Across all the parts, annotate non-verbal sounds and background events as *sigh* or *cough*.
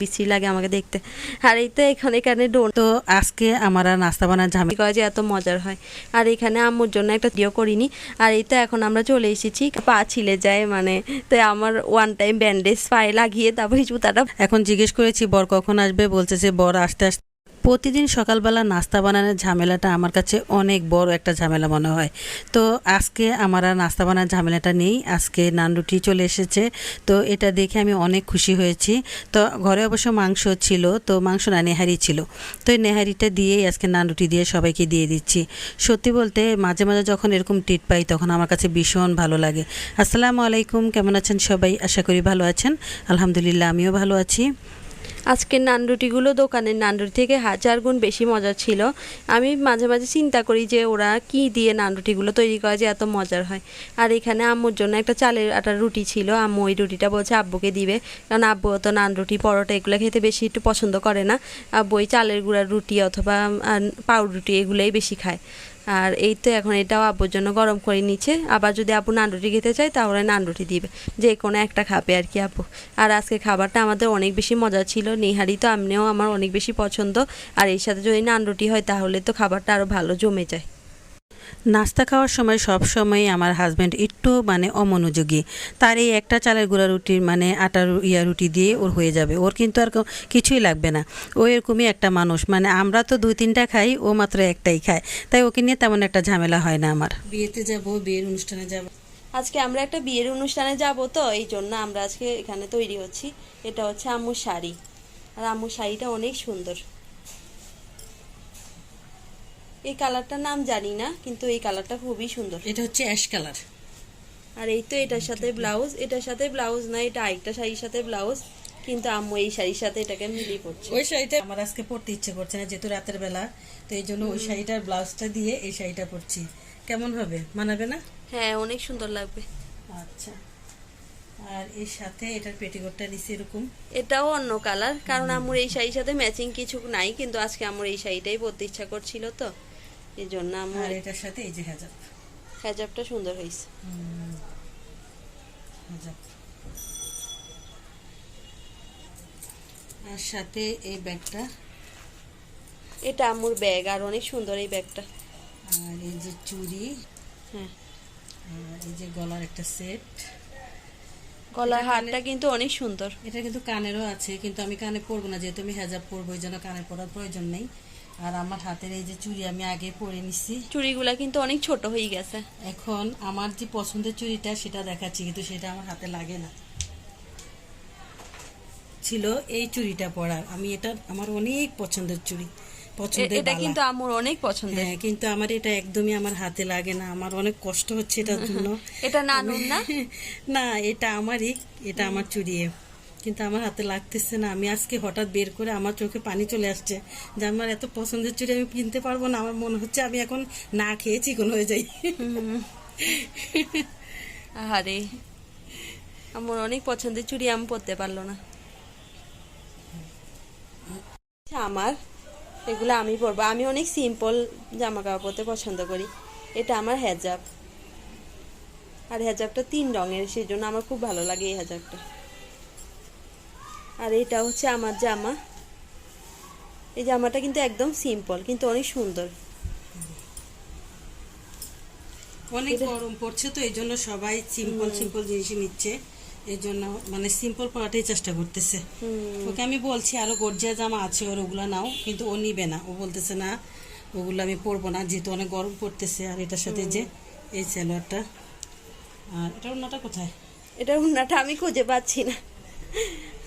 বিশ্রী লাগে আমাকে দেখতে। আর এই তো এখানে এখানে ডোন তো আজকে আমার আর নাস্তা বানার ঝামেলি। করা যে এত মজার হয়। আর এখানে আম্মুর জন্য একটা দিও করিনি। আর এই তো এখন আমরা চলে এসেছি পা ছিলে যায় মানে। তো আমার ওয়ান টাইম ব্যান্ডেজ পায়ে লাগিয়ে তারপরে জুতাটা এখন জিজ্ঞেস করেছি, বর কখন আসবে? বলছে যে, বর আসতে আসতে প্রতিদিন সকালবেলা নাস্তা বানানোর ঝামেলাটা আমার কাছে অনেক বড় একটা ঝামেলা মনে হয়। তো আজকে আমার আর নাস্তা বানানোর ঝামেলাটা নেই, আজকে নান রুটি চলে এসেছে। তো এটা দেখে আমি অনেক খুশি হয়েছি। তো ঘরে অবশ্য মাংস ছিল, তো মাংস না, নেহারি ছিল। তো এই নেহারিটা দিয়েই আজকে নান রুটি দিয়ে সবাইকে দিয়ে দিচ্ছি। সত্যি বলতে মাঝে মাঝে যখন এরকম টিট পাই, তখন আমার কাছে ভীষণ ভালো লাগে। আসসালামু আলাইকুম, কেমন আছেন সবাই? আশা করি ভালো আছেন। আলহামদুলিল্লাহ, আমিও ভালো আছি। আজকের নান রুটিগুলো দোকানের নান রুটি থেকে হাজার গুণ বেশি মজার ছিল। আমি মাঝে মাঝে চিন্তা করি যে ওরা কি দিয়ে নান রুটিগুলো তৈরি করে যে এত মজার হয়। আর এখানে আম্মুর জন্য একটা চালের আটার রুটি ছিল। আম্মু ওই রুটিটা বলছে আব্বুকে দিবে। কারণ আব্বু তো নান রুটি, পরোটা এগুলো খেতে বেশি একটু পছন্দ করে না। আব্বু ওই চালের গুঁড়ার রুটি অথবা পাউরুটি এগুলোই বেশি খায়। আর এই তো এখন এটাও আব্বুর জন্য গরম করে নিচ্ছে। আবার যদি আব্বু নানরুটি খেতে চায়, তাহলে নানরুটি দিবে। যে কোনো একটা খাবে আর কি আব্বু। আর আজকে খাবারটা আমাদের অনেক বেশি মজা ছিল। নিহারি তো আমনেও আমার অনেক বেশি পছন্দ। আর এর সাথে যদি নানরুটি হয়, তাহলে তো খাবারটা আরও ভালো জমে যায়। নাস্তা খাওয়ার সময় সব সময় আমার হাজব্যান্ড একটু মানে অমনোযোগী। তার এই একটা চালের গুঁড়া রুটির মানে আটার ইয়া রুটি দিয়ে ওর হয়ে যাবে। ওর কিন্তু আর কিছুই লাগবে না। ও এরকমই একটা মানুষ। মানে আমরা তো দুই তিনটা খাই, ও মাত্র একটাই খায়। তাই ওকে নিয়ে তেমন একটা ঝামেলা হয় না আমার। বিয়েতে যাব, বিয়ের অনুষ্ঠানে যাব। আজকে আমরা একটা বিয়ের অনুষ্ঠানে যাব তো, এই জন্য আমরা আজকে এখানে তৈরি হচ্ছি। এটা হচ্ছে আম্মুর শাড়ি। আর আম্মুর শাড়িটা অনেক সুন্দর। এই কালারটার নাম জানি না কিন্তু এই কালারটা খুবই সুন্দর। এটা হচ্ছে অ্যাশ কালার। আর এই তো এটার সাথে ব্লাউজ এটার সাথে ব্লাউজ না এটা আরেকটা শাড়ির সাথে ব্লাউজ কিন্তু আম্মু এই শাড়ির সাথে এটাকে মিলিয়ে পড়ছে ওই শাড়িটা আমার আজকে পরতে ইচ্ছে করছে না যেহেতু রাতের বেলা তো এই জন্য ওই শাড়িটার ব্লাউজটা দিয়ে এই শাড়িটা পরছি। কেমন হবে? মানাবে না? হ্যাঁ অনেক সুন্দর লাগবে। আচ্ছা। আর এর সাথে এটার পেটিকোটটা দিছি এরকম। এটাও অন্য কালার কারণ আমার এই শাড়ির সাথে ম্যাচিং কিছু নাই কিন্তু আজকে আমার এই শাড়িটাই পরতে ইচ্ছা করছিল তো। এই জন্য আমার এটার সাথে এই যে হেজাব। হেজাবটা সুন্দর হয়েছে। হেজাব। আর সাথে এই ব্যাগটা। এটা আম্মুর ব্যাগ আর অনেক সুন্দর এই ব্যাগটা। আর এই যে চুড়ি। হ্যাঁ। আর এই যে গলার একটা সেট। গলার হারটা কিন্তু অনেক সুন্দর। এটা কিন্তু কানেরও আছে কিন্তু আমি কানে পরবো না যেহেতু আমি হেজাব পরবো ওই জন্য কানে পরার প্রয়োজন নেই। আর আমার হাতের এই যে চুড়ি আমি আগে পরে নিছি। চুড়িগুলা কিন্তু অনেক ছোট হয়ে গেছে। এখন আমার যে পছন্দের চুড়িটা সেটা দেখাচ্ছি কিন্তু সেটা আমার হাতে লাগে না। ছিল এই চুড়িটা পরার। আমি এটা আমার অনেক পছন্দের চুড়ি পছন্দের এটা কিন্তু আমার অনেক পছন্দের। হ্যাঁ কিন্তু আমার এটা একদমই আমার হাতে লাগে না। আমার অনেক কষ্ট হচ্ছে এটার জন্য। *laughs* এটা নানুর না? *laughs* না এটা আমারই এটা আমার চুড়ি। কিন্তু আমার হাতে লাগতেছে না। আমি আজকে হঠাৎ বের করে আমার চোখে পানি চলে আসছে যে আমার এত পছন্দের চুড়ি আমি কিনতে পারব না। আমার মনে হচ্ছে আমি এখন না খেয়ে চিকন হয়ে যাই। আরে আমার অনেক পছন্দের চুড়ি আমি পরতে পারল না। আচ্ছা, আমার এগুলো আমি পরবো। আমি অনেক সিম্পল জামা কাপড় পরতে পছন্দ করি। এটা আমার হেজাব আর হেজাবটা তিন রঙের সেই জন্য আমার খুব ভালো লাগে এই হেজাবটা আর এটা হচ্ছে আমার জামা। এই জামাটা কিন্তু একদম সিম্পল কিন্তু অনেক সুন্দর। অনেক গরম পড়ছে তো এই জন্য সবাই সিম্পল সিম্পল জিনিসই নিচ্ছে। এই জন্য মানে সিম্পল পড়াটাই চেষ্টা করতেছে। ওকে আমি বলছি আরও গর্জিয়া জামা আছে ওর ওগুলো নাও কিন্তু ও নিবে না। ও বলতেছে না ওগুলো আমি পরবো না যেহেতু অনেক গরম পড়তেছে। আর এটার সাথে যে এই সালোয়ারটা। আর এটা অন্যটা কোথায়? এটা উন্নাটা আমি খুঁজে পাচ্ছি না।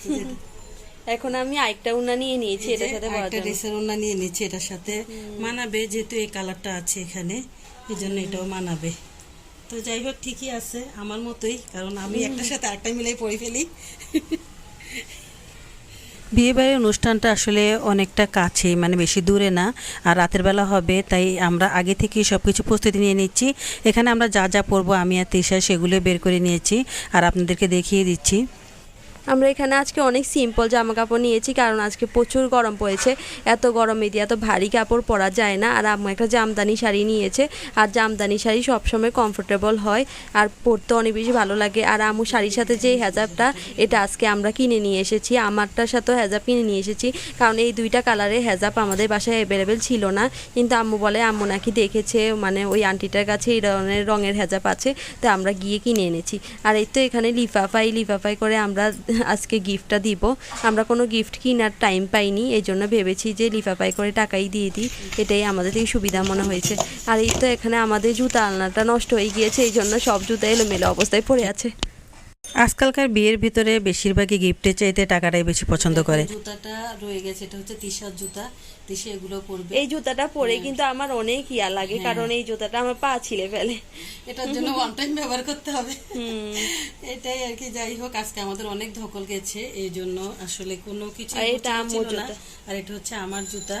*laughs* এখন আমি আরেকটা উন্না নিয়ে নিয়েছি এটার সাথে জন্য। ড্রেসের ওড়না নিয়ে নিয়েছি এটার সাথে। মানাবে যেহেতু এই কালারটা আছে এখানে এই জন্য এটাও মানাবে। তো যাই হোক ঠিকই আছে আমার মতোই কারণ আমি একটার সাথে আরেকটা মিলাই পরে ফেলি। বিয়েবাড়ির অনুষ্ঠানটা আসলে অনেকটা কাছে মানে বেশি দূরে না আর রাতের বেলা হবে তাই আমরা আগে থেকেই সব কিছু প্রস্তুতি নিয়ে নিচ্ছি। এখানে আমরা যা যা পরবো আমি আর তেষা সেগুলো বের করে নিয়েছি আর আপনাদেরকে দেখিয়ে দিচ্ছি। আমরা এখানে আজকে অনেক সিম্পল জামা কাপড় নিয়েছি, কারণ আজকে প্রচুর গরম পড়েছে। এত গরমে দিয়ে এত ভারী কাপড় পরা যায় না। আর আম্মু একটা জামদানি শাড়ি নিয়েছে, আর জামদানি শাড়ি সবসময় কমফোর্টেবল হয়, আর পরতে অনেক বেশি ভালো লাগে। আর আম্মু শাড়ির সাথে যে হেজাবটা, এটা আজকে আমরা কিনে নিয়ে এসেছি। আমারটার সাথেও হেজাব কিনে নিয়ে এসেছি, কারণ এই দুইটা কালারের হেজাব আমাদের বাসায় অ্যাভেলেবেল ছিল না। কিন্তু আম্মু বলে, আম্মু নাকি দেখেছে মানে ওই আন্টিটার কাছে এই ধরনের রঙের হেজাব আছে, তো আমরা গিয়ে কিনে এনেছি। আর এই তো এখানে লিফাফাই লিফাফাই করে আমরা আজকে গিফটটা দিব। আমরা কোনো গিফট কেনার টাইম পাইনি এই জন্য ভেবেছি যে লিফাফাই করে টাকাই দিয়ে দিই। এটাই আমাদের থেকে সুবিধা মনে হয়েছে। আর এই তো এখানে আমাদের জুতা আলনাটা নষ্ট হয়ে গিয়েছে এই জন্য সব জুতা এলোমেলো অবস্থায় পড়ে আছে। আজকালকার বিয়ের ভিতরে বেশিরভাগই গিফটের চাইতে টাকাটাই বেশি পছন্দ করে। জুতাটা রয়ে গেছে এটা হচ্ছে তিশার জুতা। তিশা এগুলো পরবে। এই জুতাটা পরে কিন্তু আমার অনেক ইয়া লাগে কারণ এই জুতাটা আমার পা ছিলে ফেলে। এটার জন্য ওয়ান টাইম ব্যবহার করতে হবে। এটাই আর কি যাই হোক আজকে আমাদের অনেক ধকল গেছে এই জন্য আসলে কোনো কিছু আর এটা না। জুতা। আর এটা হচ্ছে আমার জুতা।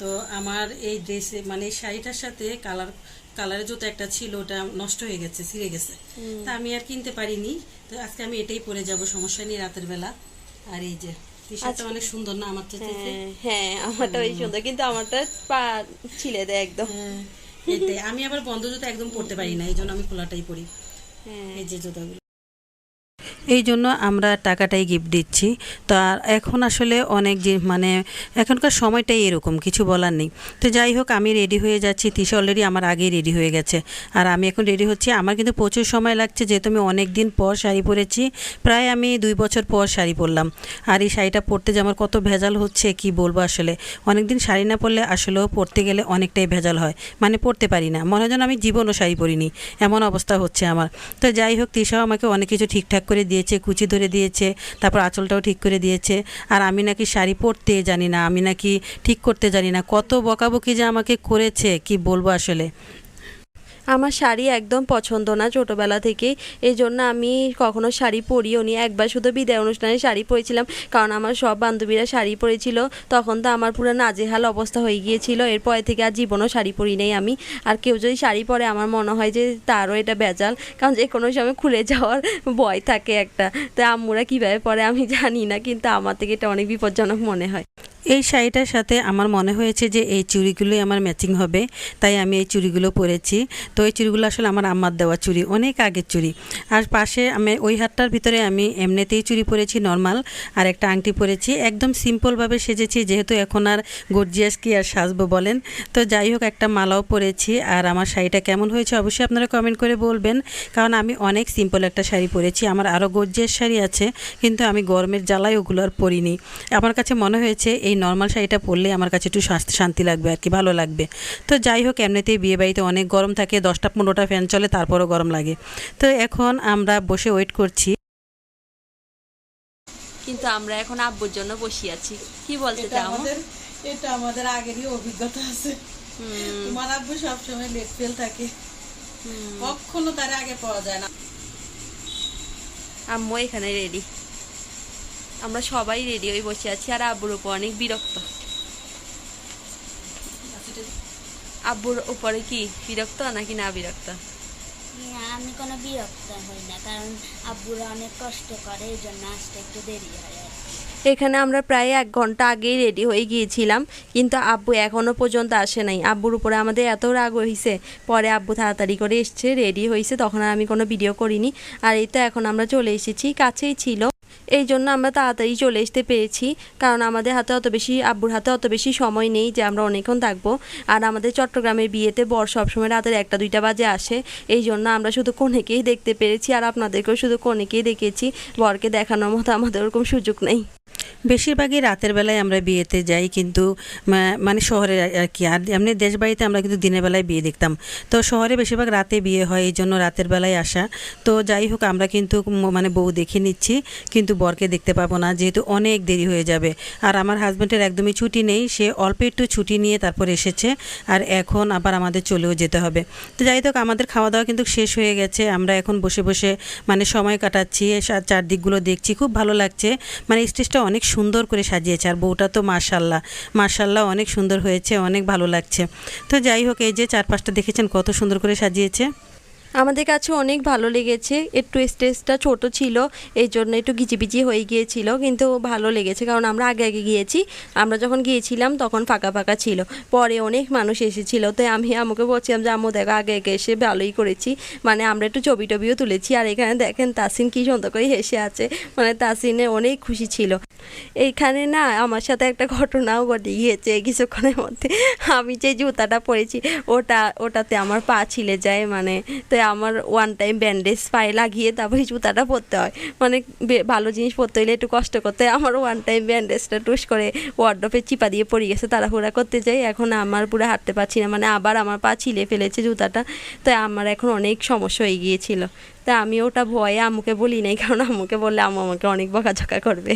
তো আমার এই ড্রেসে মানে শাড়িটার সাথে কালার কালারের জুতো একটা ছিল ওটা নষ্ট হয়ে গেছে ছিঁড়ে গেছে। তা আমি আর কিনতে পারিনি। তো আজকে আমি এটাই পরে যাব সমস্যা নেই রাতের বেলা। আর এই যে অনেক সুন্দর না আমারটা হ্যাঁ হ্যাঁ আমারটা ওই সুন্দর কিন্তু আমারটা পা ছিলে দেয় একদম। হ্যাঁ, আমি আবার বন্ধ জুতো একদম পরতে পারি না এই জন্য আমি খোলাটাই পরি। হ্যাঁ। এই যে জুতাগুলো। এই জন্য আমরা টাকাটাই গিফট দিচ্ছি। তো আর এখন আসলে অনেক যে মানে এখনকার সময়টাই এরকম, কিছু বলার নেই। তো যাই হোক, আমি রেডি হয়ে যাচ্ছি। তিশা অলরেডি আমার আগেই রেডি হয়ে গেছে। আর আমি এখন রেডি হচ্ছি। আমার কিন্তু প্রচুর সময় লাগছে, যেহেতু আমি অনেক দিন পর শাড়ি পরেছি। প্রায় আমি দুই বছর পর শাড়ি পরলাম। আর এই শাড়িটা পরতে যে আমার কত ভেজাল হচ্ছে, কি বলব আসলে? অনেক দিন শাড়ি না পরলে আসলেও পরতে গেলে অনেকটাই ভেজাল হয়। মানে পরতে পারি না। মনে হয় যেন আমি জীবনও শাড়ি পরিনি। এমন অবস্থা হচ্ছে আমার। তো যাই হোক, তিশাও আমাকে অনেক কিছু ঠিকঠাক করে দিয়েছে, কুচি ধরে দিয়েছে, তারপর আঁচলটাও ঠিক করে দিয়েছে। আর আমি নাকি শাড়ি পরতে জানি না, আমি নাকি ঠিক করতে জানি না, কত বকাবকি যে আমাকে করেছে, কি বলব আসলে? আমার শাড়ি একদম পছন্দ না ছোটোবেলা থেকেই। এই জন্য আমি কখনো শাড়ি পরিও নি। একবার শুধু বিদায় অনুষ্ঠানে শাড়ি পরেছিলাম, কারণ আমার সব বান্ধবীরা শাড়ি পরেছিল। তখন তো আমার পুরো নাজেহাল অবস্থা হয়ে গিয়েছিল। এরপরে থেকে আর জীবনও শাড়ি পরি নেই আমি। আর কেউ যদি শাড়ি পরে আমার মনে হয় যে তারও এটা বেজাল কারণ যে কোনো সময় খুলে যাওয়ার ভয় থাকে একটা। তো আম্মুরা কীভাবে পরে আমি জানি না, কিন্তু আমার থেকে এটা অনেক বিপজ্জনক মনে হয়। এই শাড়িটার সাথে আমার মনে হয়েছে যে এই চুড়িগুলোই আমার ম্যাচিং হবে, তাই আমি এই চুড়িগুলো পরেছি। তো এই চুড়িগুলো আসলে আমার আম্মার দেওয়া চুড়ি, অনেক আগের চুড়ি। আর পাশে আমি ওই হাতটার ভিতরে আমি এমনিতেই চুড়ি পরেছি নর্মাল আর একটা আংটি পরেছি। একদম সিম্পলভাবে সেজেছি, যেহেতু এখন আর গর্জিয়াস কি আর সাজবো বলেন। তো যাই হোক, একটা মালাও পরেছি, আর আমার শাড়িটা কেমন হয়েছে অবশ্যই আপনারা কমেন্ট করে বলবেন। কারণ আমি অনেক সিম্পল একটা শাড়ি পরেছি, আমার আরও গর্জিয়াস শাড়ি আছে, কিন্তু আমি গরমের জ্বালায় ওগুলো আর পরিনি। আমার কাছে মনে হয়েছে এই নর্মাল শাড়িটা পরলে আমার কাছে একটু শান্তি- শান্তি লাগবে আর কি ভালো লাগবে। তো যাই হোক এমনিতেই বিয়ে বাড়িতে অনেক গরম থাকে দশটা পনেরোটা ফ্যান চলে তারপরও গরম লাগে। তো এখন আমরা বসে ওয়েট করছি। কিন্তু আমরা এখন আব্বুর জন্য বসে আছি। কি বলতে চাও? এটা আমাদের আগেরই অভিজ্ঞতা আছে। তোমার আব্বু সবসময় লেট ফেল থাকে। কখনো তার আগে পাওয়া যায় না। আম্মু এখানে রেডি আমরা সবাই রেডি হয়ে বসে আছি আর আব্বুর উপর অনেক বিরক্ত। আব্বুর উপরে কি বিরক্ত নাকি না বিরক্ত? আমি কোনো বিরক্ত হই না কারণ আব্বুরা অনেক কষ্ট করে এই জন্য আসতে একটু দেরি হয় এখানে আমরা প্রায় এক ঘণ্টা আগেই রেডি হয়ে গিয়েছিলাম কিন্তু আব্বু এখনও পর্যন্ত আসে নাই। আব্বুর উপরে আমাদের এত রাগ হয়েছে পরে আব্বু তাড়াতাড়ি করে এসছে রেডি হয়েছে তখন আর আমি কোনো ভিডিও করিনি। আর এই তো এখন আমরা চলে এসেছি কাছেই ছিল। এই জন্য আমরা তাড়াতাড়ি চলে আসতে পেরেছি, কারণ আমাদের হাতে অত বেশি, আব্বুর হাতে অত বেশি সময় নেই যে আমরা অনেকক্ষণ থাকব। আর আমাদের চট্টগ্রামের বিয়েতে বর সবসময় রাতের একটা, দুইটা বাজে আসে। এই জন্য আমরা শুধু কনেকেই দেখতে পেরেছি, আর আপনাদেরকেও শুধু কনেকেই দেখেছি। বরকে দেখানোর মতো আমাদের ওরকম সুযোগ নেই। বেশিরভাগই রাতের বেলায় আমরা বিয়েতে যাই, কিন্তু মানে শহরে আর কি। আর এমনি দেশ বাড়িতে আমরা কিন্তু দিনের বেলায় বিয়ে দেখতাম। তো শহরে বেশিরভাগ রাতে বিয়ে হয়, এই জন্য রাতের বেলায় আসা। তো যাই হোক, আমরা কিন্তু মানে বউ দেখে নিচ্ছি, কিন্তু বরকে দেখতে পাবো না, যেহেতু অনেক দেরি হয়ে যাবে। আর আমার হাজব্যান্ডের একদমই ছুটি নেই, সে অল্প একটু ছুটি নিয়ে তারপর এসেছে, আর এখন আবার আমাদের চলেও যেতে হবে। তো যাই হোক, আমাদের খাওয়া দাওয়া কিন্তু শেষ হয়ে গেছে। আমরা এখন বসে বসে মানে সময় কাটাচ্ছি চারদিকগুলো দেখছি, খুব ভালো লাগছে। মানে স্টেজটা অনেক সুন্দর করে সাজিয়েছে আর বউটা তো মার্শাল্লাহ মার্শাল্লাহ অনেক সুন্দর হয়েছে, অনেক ভালো লাগছে। তো যাই হোক, এই যে চারপাশটা দেখেছেন কত সুন্দর করে সাজিয়েছে। আমাদের কাছে অনেক ভালো লেগেছে। একটু স্টেজটা ছোট ছিল, এই জন্য একটু গিচিপিচি হয়ে গিয়েছিল, কিন্তু ভালো লেগেছে, কারণ আমরা আগে আগে গিয়েছি। আমরা যখন গিয়েছিলাম, তখন ফাঁকা ফাঁকা ছিল। পরে অনেক মানুষ এসেছিল, তো আমি আমাকে বলছিলাম যে, আম্মু, দেখো, আগে আগে এসে ভালোই করেছি। মানে আমরা একটু ছবি টবিও তুলেছি, আর এখানে দেখেন তাসিন কি সুন্দর করে হেসে আছে। মানে তাসিনে অনেক খুশি ছিল। এইখানে না, আমার সাথে একটা ঘটনাও ঘটে গিয়েছে কিছুক্ষণের মধ্যে। আমি যে জুতাটা পরেছি, ওটা, ওটাতে আমার পা ছিলে যায় মানে তো আমার ওয়ান টাইম ব্যান্ডেজ পায়ে লাগিয়ে তারপরে জুতাটা পরতে হয়। মানে ভালো জিনিস পরতে হলে একটু কষ্ট করতে। আমার ওয়ান টাইম ব্যান্ডেজটা টুস করে ওয়ার্ড্রপে চিপা দিয়ে পড়ে গেছে, তাড়াহুড়া করতে যাই। এখন আমার পুরো হাঁটতে পারছি না মানে আবার আমার পা ছিলে ফেলেছে জুতাটা। তাই আমার এখন অনেক সমস্যা হয়ে গিয়েছিল। তা আমি ওটা ভয়ে আমুকে বলি নাই, কারণ আম্মুকে বললে আম্মু আমাকে অনেক বকাঝকা করবে।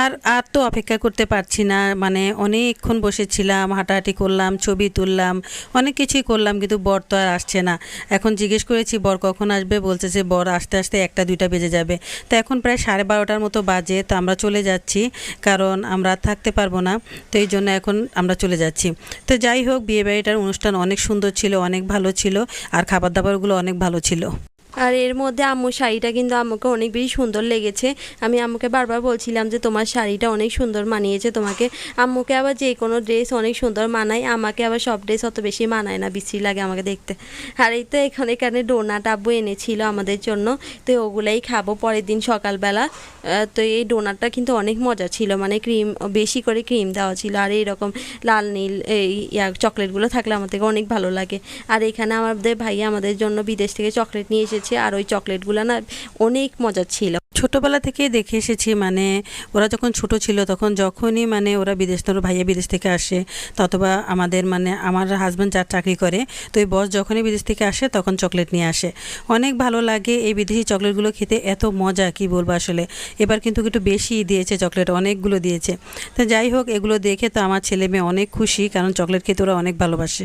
আর আর তো অপেক্ষা করতে পারছি না। মানে অনেকক্ষণ বসেছিলাম, হাঁটাহাঁটি করলাম, ছবি তুললাম, অনেক কিছুই করলাম কিন্তু বর তো আর আসছে না। এখন জিজ্ঞেস করেছি, বর কখন আসবে? বলছে যে, বর আসতে আসতে একটা দুইটা বেজে যাবে। তো এখন প্রায় সাড়ে বারোটার মতো বাজে, তো আমরা চলে যাচ্ছি, কারণ আমরা থাকতে পারব না। তো এই জন্য এখন আমরা চলে যাচ্ছি। তো যাই হোক, বিয়েবাড়িটার অনুষ্ঠান অনেক সুন্দর ছিল, অনেক ভালো ছিল, আর খাবার দাবারগুলো অনেক ভালো ছিল। আর এর মধ্যে আম্মুর শাড়িটা কিন্তু আম্মুকে অনেক বেশি সুন্দর লেগেছে। আমি আম্মুকে বারবার বলছিলাম যে, তোমার শাড়িটা অনেক সুন্দর মানিয়েছে তোমাকে। আম্মুকে আবার যে কোনো ড্রেস অনেক সুন্দর মানায়, আমাকে আবার সব ড্রেস অত বেশি মানায় না, বিশ্রী লাগে আমাকে দেখতে। আর এই তো এখানে এখানে ডোনাট আব্বু এনেছিল আমাদের জন্য। তো ওগুলাই খাব পরের দিন সকালবেলা। তো এই ডোনাটটা কিন্তু অনেক মজা ছিল মানে ক্রিম, বেশি করে ক্রিম দেওয়া ছিল। আর এইরকম লাল, নীল, এই চকলেটগুলো থাকলে আমাদের অনেক ভালো লাগে। আর এখানে আমাদের ভাইয়া আমাদের জন্য বিদেশ থেকে চকলেট নিয়ে এসেছে। আর ওই চকলেটগুলো না অনেক মজা ছিল। ছোটোবেলা থেকেই দেখে এসেছি মানে ওরা যখন ছোট ছিল তখন যখনই মানে ওরা বিদেশ ধরো ভাইয়া বিদেশ থেকে আসে অথবা আমাদের মানে আমার হাজব্যান্ড যার চাকরি করে, তো ওই বস যখনই বিদেশ থেকে আসে তখন চকলেট নিয়ে আসে। অনেক ভালো লাগে এই বিদেশি চকলেটগুলো খেতে, এত মজা কি বলব আসলে। এবার কিন্তু একটু বেশি দিয়েছে চকলেট, অনেকগুলো দিয়েছে। তো যাই হোক, এগুলো দেখে তো আমার ছেলে মেয়ে অনেক খুশি, কারণ চকলেট খেতে ওরা অনেক ভালোবাসে।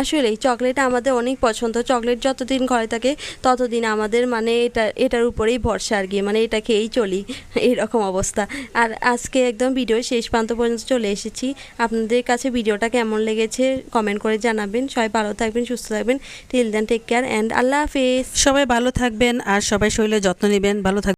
আসলেই চকলেট আমাদের অনেক পছন্দ। চকলেট যতদিন ঘরে থাকে, ততদিন আমাদের মানে এটা, এটার উপরেই ভরসা আর কি মানে এটা খেয়েই চলি। এরকম অবস্থা। আর আজকে একদম ভিডিও শেষ প্রান্ত পর্যন্ত চলে এসেছি। আপনাদের কাছে ভিডিওটা কেমন লেগেছে কমেন্ট করে জানাবেন। সবাই ভালো থাকবেন, সুস্থ থাকবেন। Till then take care and আল্লাহ হাফেজ। সবাই ভালো থাকবেন আর সবাই শরীরে যত্ন নেবেন। ভালো থাকবেন